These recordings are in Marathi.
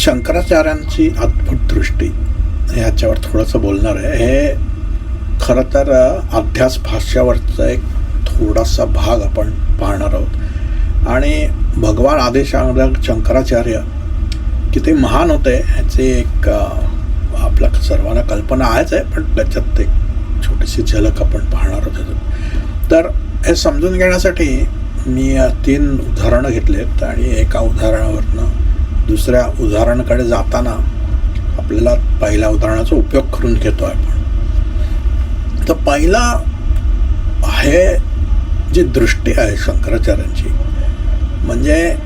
शंकराचार्यांची अद्भुत दृष्टी. ह्याच्यावर थोडंसं बोलणार आहे. हे खरं तर अध्यास भाष्यावरचा एक थोडासा भाग आपण पाहणार आहोत. आणि भगवान आदेशांग शंकराचार्य किती महान होते ह्याची एक आपल्या सर्वांना कल्पना आहेच आहे पण त्याच्यात एक छोटीशी झलक आपण पाहणार आहोत तर हे समजून घेण्यासाठी मी तीन उदाहरणं घेतलेत आणि एका उदाहरणावरनं दुसऱ्या उदाहरणाकडे जाताना आपल्याला पहिल्या उदाहरणाचा उपयोग करून घेतो आपण. तर पहिला आहे जी दृष्टी आहे शंकराचार्यांची म्हणजे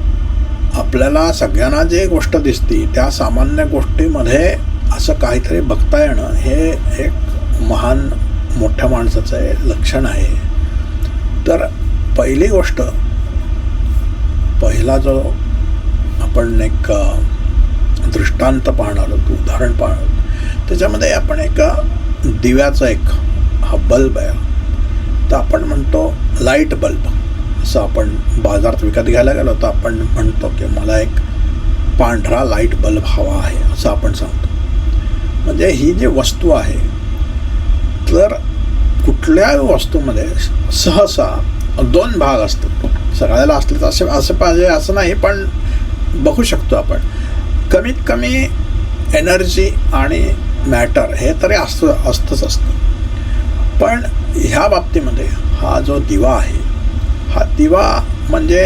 आपल्याला सगळ्यांना जे गोष्ट दिसती त्या सामान्य गोष्टीमध्ये असं काहीतरी बघता येणं हे एक महान मोठ्या माणसाचं लक्षण आहे. तर पहिली गोष्ट पहिला जो आपण एक दृष्टांत पाहणार होतो उदाहरण पाहणार होतो त्याच्यामध्ये आपण एक दिव्याचा एक हा बल्ब आहे. तर आपण म्हणतो लाइट बल्ब. असं आपण बाजारात विकत घ्यायला गेलो तर आपण म्हणतो की मला एक पांढरा लाइट बल्ब हवा आहे असं आपण सांगतो. म्हणजे ही जी वस्तू आहे तर कुठल्याही वस्तूमध्ये सहसा दोन भाग असतात. सगळ्याला असले तर असे असं पाहिजे असं नाही पण बघू शकतो आपण. कमीत कमी एनर्जी आणि मॅटर हे तरी असतं असतंच असतं. पण ह्या बाबतीमध्ये हा जो दिवा आहे हा दिवा म्हणजे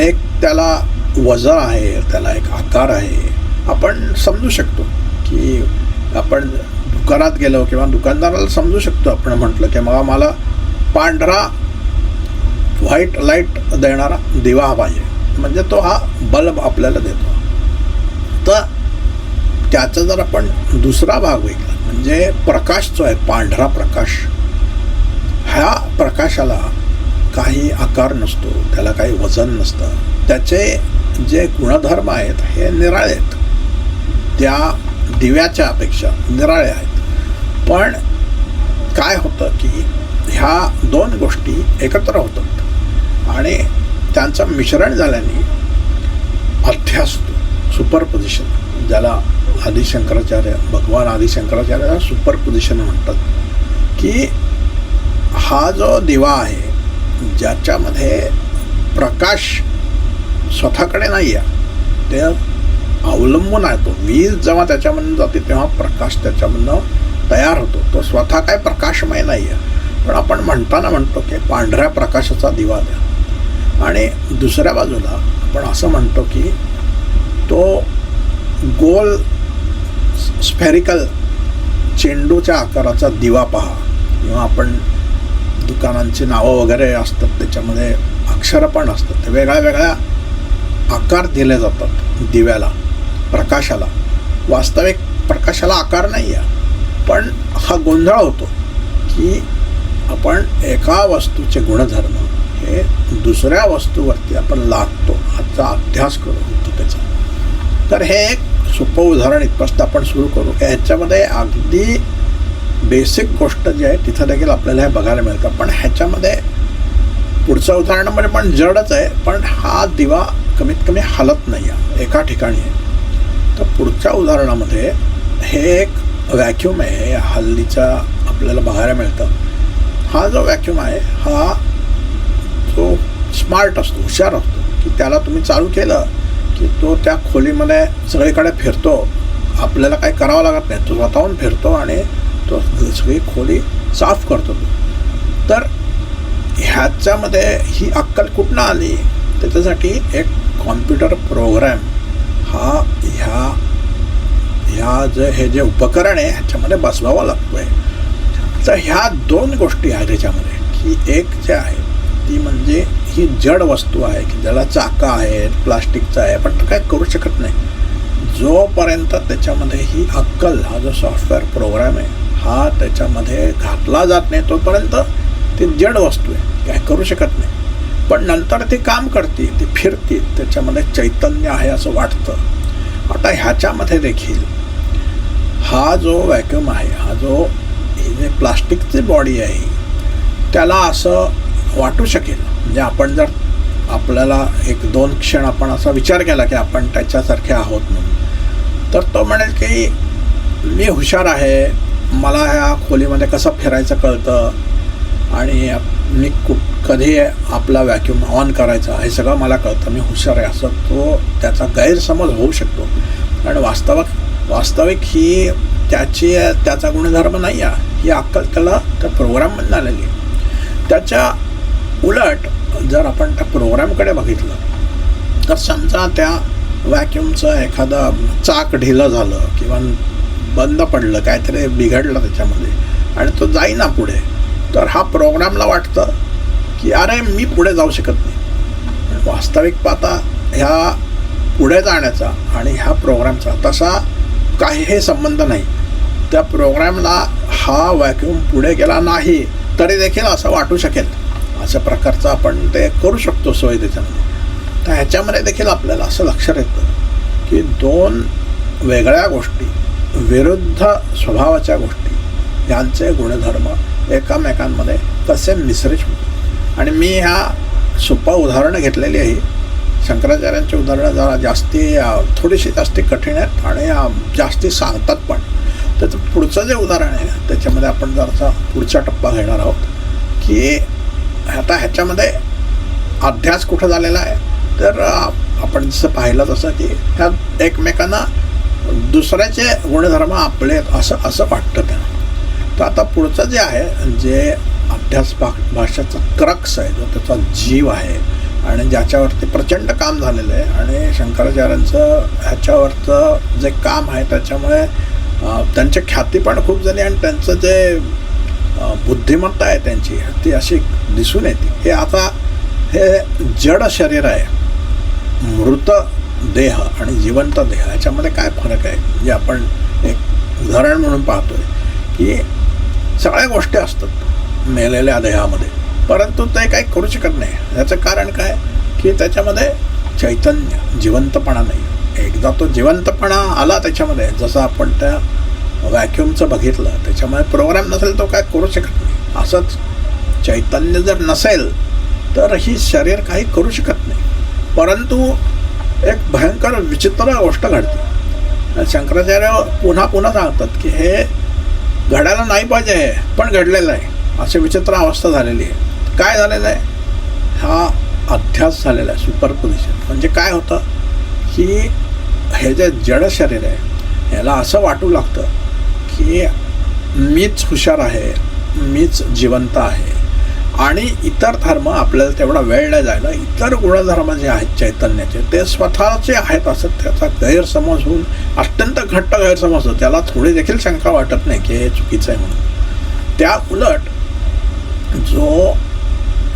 एक त्याला वजन आहे त्याला एक आकार आहे. आपण समजू शकतो की आपण दुकानात गेलो किंवा दुकानदाराला समजू शकतो आपण म्हटलं की मग मला पांढरा व्हाईट लाइट देणारा दिवा हा पाहिजे म्हणजे तो हा बल्ब आपल्याला देतो. तर त्याचा जर आपण दुसरा भाग बघितला म्हणजे प्रकाश जो आहे पांढरा प्रकाश ह्या प्रकाशाला काही आकार नसतो त्याला काही वजन नसतं. त्याचे जे गुणधर्म आहेत हे निराळे आहेत. त्या दिव्याच्या अपेक्षा निराळे आहेत. पण काय होतं की ह्या दोन गोष्टी एकत्र होतात. आणि त्यांचं मिश्रण झाल्याने अध्यास्त सुपर पोझिशन ज्याला आदिशंकराचार्य भगवान आदिशंकराचार्य सुपरपोजिशन म्हणतात की हा जो दिवा आहे ज्याच्यामध्ये प्रकाश स्वतःकडे नाही आहे ते अवलंबून आहे. तो वीज जेव्हा त्याच्यामधून जाते तेव्हा प्रकाश त्याच्यामधनं तयार होतो. तो स्वतः काय प्रकाशमय नाही आहे पण आपण म्हणताना म्हणतो की पांढऱ्या प्रकाशाचा दिवा द्या. आणि दुसऱ्या बाजूला आपण असं म्हणतो की तो गोल स्फेरिकल चेंडूच्या आकाराचा दिवा पहा. किंवा आपण दुकानांची नावं वगैरे असतात त्याच्यामध्ये अक्षरं पण असतात. ते वेगळ्या वेगळ्या आकार दिले जातात दिव्याला प्रकाशाला. वास्तविक प्रकाशाला आकार नाही आहे पण हा गोंधळ होतो की आपण एका वस्तूचे गुणधर्म हे दुसऱ्या वस्तूवरती आपण लादतो. आजचा अभ्यास करू होतो त्याचा. तर हे एक सोपं उदाहरण इथपासून आपण सुरू करू. की ह्याच्यामध्ये अगदी बेसिक गोष्ट जी आहे तिथं देखील आपल्याला हे बघायला मिळतं पण ह्याच्यामध्ये पुढचं उदाहरण म्हणजे पण जडच आहे. पण हा दिवा कमीत कमी हलत नाही आहे. एका ठिकाणी आहे. तर पुढच्या उदाहरणामध्ये हे एक व्हॅक्यूम आहे. हल्लीचा आपल्याला बघायला मिळतं. हा जो व्हॅक्यूम आहे हा तो स्मार्ट असतो हुशार असतो की त्याला तुम्ही चालू केलं की तो त्या खोलीमध्ये सगळीकडे फिरतो. आपल्याला काही करावं लागत नाही तो स्वतःहून फिरतो आणि तो सगळी खोली साफ करतो. तो तर ह्याच्यामध्ये ही अक्कल कुठनं आली? त्याच्यासाठी एक कॉम्प्युटर प्रोग्रॅम हा ह्या ह्या जे हे जे उपकरण आहे ह्याच्यामध्ये बसवावा लागतो आहे तर ह्या दोन गोष्टी आहेत त्याच्यामध्ये की एक जे आहे ती म्हणजे ही जड वस्तू आहे की ज्याला चाका आहेत प्लास्टिकचा आहे पण तो काय करू शकत नाही. जोपर्यंत त्याच्यामध्ये ही अक्कल हा जो सॉफ्टवेअर प्रोग्राम आहे हा त्याच्यामध्ये घातला जात नाही तोपर्यंत ती जड वस्तू आहे काय करू शकत नाही. पण नंतर ती काम करते ती फिरते त्याच्यामध्ये चैतन्य आहे असं वाटतं. आता ह्याच्यामध्ये देखील हा जो वॅक्यूम आहे हा जो ही जे प्लास्टिकची बॉडी आहे त्याला असं वाटू शकेल. म्हणजे आपण जर आपल्याला एक दोन क्षण आपण असा विचार केला की आपण त्याच्यासारखे आहोत म्हणून तर तो म्हणेल की मी हुशार आहे मला ह्या खोलीमध्ये कसं फिरायचं कळतं आणि मी कुठ कधी आपला व्हॅक्यूम ऑन करायचा हे सगळं मला कळतं. मी हुशार आहे असं तो त्याचा गैरसमज होऊ शकतो. कारण वास्तविक वास्तविक ही त्याची त्याचा गुणधर्म नाही आहे ही अक्कल त्याला त्या प्रोग्राममधून आलेली आहे. त्याच्या उलट जर आपण त्या प्रोग्रामकडे बघितलं तर समजा त्या व्हॅक्यूमचं एखादं चाक ढिलं झालं किंवा बंद पडलं काहीतरी बिघडलं त्याच्यामध्ये आणि तो जाईना पुढे तर हा प्रोग्रामला वाटतं की अरे मी पुढे जाऊ शकत नाही. वास्तविक पाहता ह्या पुढे जाण्याचा आणि ह्या प्रोग्रामचा तसा काही संबंध नाही. त्या प्रोग्रामला हा व्हॅक्यूम पुढे गेला नाही तरी देखील असं वाटू शकेल. अशा प्रकारचं आपण ते करू शकतो सोय त्याच्यामध्ये. तर ह्याच्यामध्ये देखील आपल्याला असं लक्षात येतं की दोन वेगळ्या गोष्टी विरुद्ध स्वभावाच्या गोष्टी यांचे गुणधर्म एकामेकांमध्ये कसे मिश्रित होते आणि मी ह्या सोपा उदाहरणं घेतलेली आहे. शंकराचार्यांची उदाहरणं जरा जास्ती थोडीशी जास्ती कठीण आहेत आणि जास्ती सांगतात पण. त्याचं पुढचं जे उदाहरण आहे त्याच्यामध्ये आपण जरासा पुढचा टप्पा घेणार आहोत की आता ह्याच्यामध्ये अध्यास कुठं झालेला आहे? तर आपण जसं पाहिलं तसं की ह्या एकमेकांना दुसऱ्याचे गुणधर्म आपले आहेत असं असं वाटतं त्यांना. तर आता पुढचं जे आहे जे अभ्यास भा भाषेचा क्रक्स आहे जो त्याचा जीव आहे आणि ज्याच्यावरती प्रचंड काम झालेलं आहे आणि शंकराचार्यांचं ह्याच्यावरचं जे काम आहे त्याच्यामुळे त्यांची ख्याती पण खूप झाली आणि त्यांचं जे बुद्धिमत्ता आहे त्यांची. ती अशी दिसून येते. हे आता हे जड शरीर आहे. मृत देह आणि जिवंत देह याच्यामध्ये काय फरक आहे? जे आपण एक उदाहरण म्हणून पाहतोय की सगळ्या गोष्टी असतात मेलेल्या देहामध्ये. परंतु ते काही करू शकत नाही. याचं कारण काय? की त्याच्यामध्ये चैतन्य जिवंतपणा नाही. एकदा तो जिवंतपणा आला त्याच्यामध्ये जसं आपण त्या व्हॅक्युमचं बघितलं त्याच्यामुळे प्रोग्राम नसेल तो काय करू शकत नाही. असंच चैतन्य जर नसेल तर ही शरीर काही करू शकत नाही. परंतु एक भयंकर विचित्र गोष्ट घडते. शंकराचार्य पुन्हा पुन्हा सांगतात की हे घडायला नाही पाहिजे हे पण घडलेलं आहे. अशी विचित्र अवस्था झालेली आहे. काय झालेलं आहे? हा अध्यास झालेला आहे सुपरपोजिशन म्हणजे काय होतं? की हे जे जड शरीर आहे ह्याला असं वाटू लागतं की मीच हुशार आहे मीच जिवंत आहे. आणि इतर धर्म आपल्याला तेवढा वेळ नाही जायला. इतर गुणधर्म जे आहेत चैतन्याचे ते स्वतःचे आहेत असं त्याचा गैरसमज होऊन अत्यंत घट्ट गैरसमज होतो. त्याला थोडी देखील शंका वाटत नाही की हे चुकीचं आहे म्हणून. त्या उलट जो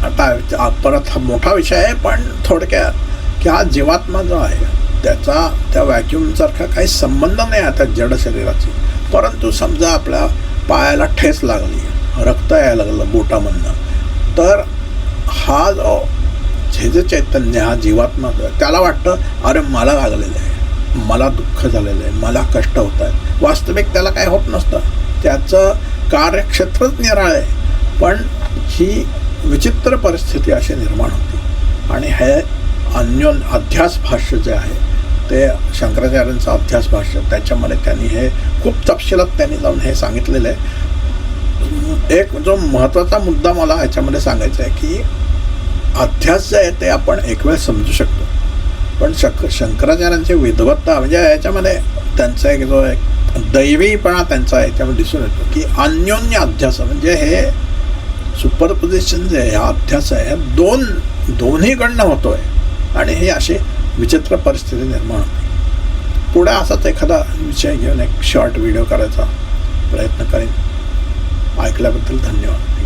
आता परत हा मोठा विषय आहे पण थोडक्यात की हा जीवात्मा जो आहे त्याचा त्या व्हॅक्यूमसारखा काही संबंध नाही आहे त्या जड शरीराची. परंतु समजा आपल्या पायाला ठेस लागली रक्त यायला लागलं बोटामधनं तर हा जो हे जे चैतन्य हा जीवात्मा त्याला वाटतं अरे मला लागलेलं आहे मला दुःख झालेलं आहे मला कष्ट होत आहेत. वास्तविक त्याला काय होत नसतं. त्याचं कार्यक्षेत्रच निराळ आहे. पण ही विचित्र परिस्थिती अशी निर्माण होती. आणि हे अन्योन अध्यास भाष्य जे आहे ते शंकराचार्यांचं अध्यास भाष्य त्याच्यामध्ये त्यांनी हे खूप तपशिलात त्यांनी जाऊन हे सांगितलेलं आहे. एक जो महत्त्वाचा मुद्दा मला ह्याच्यामध्ये सांगायचा आहे की अध्यास जे आहे ते आपण एक वेळ समजू शकतो. पण शक शंकराचार्यांची विद्वत्ता म्हणजे याच्यामध्ये त्यांचा एक जो एक दैवीपणा त्यांचा याच्यामध्ये दिसून येतो की अन्योन्य अध्यास म्हणजे हे सुपरपोजिशन जे आहे हा अध्यास आहे दोन दोन्हीकडनं होतो आहे आणि हे अशी विचित्र परिस्थिती निर्माण होते. पुढे असाच एखादा विषय घेऊन एक शॉर्ट व्हिडिओ करायचा प्रयत्न करेन. ऐकल्याबद्दल धन्यवाद.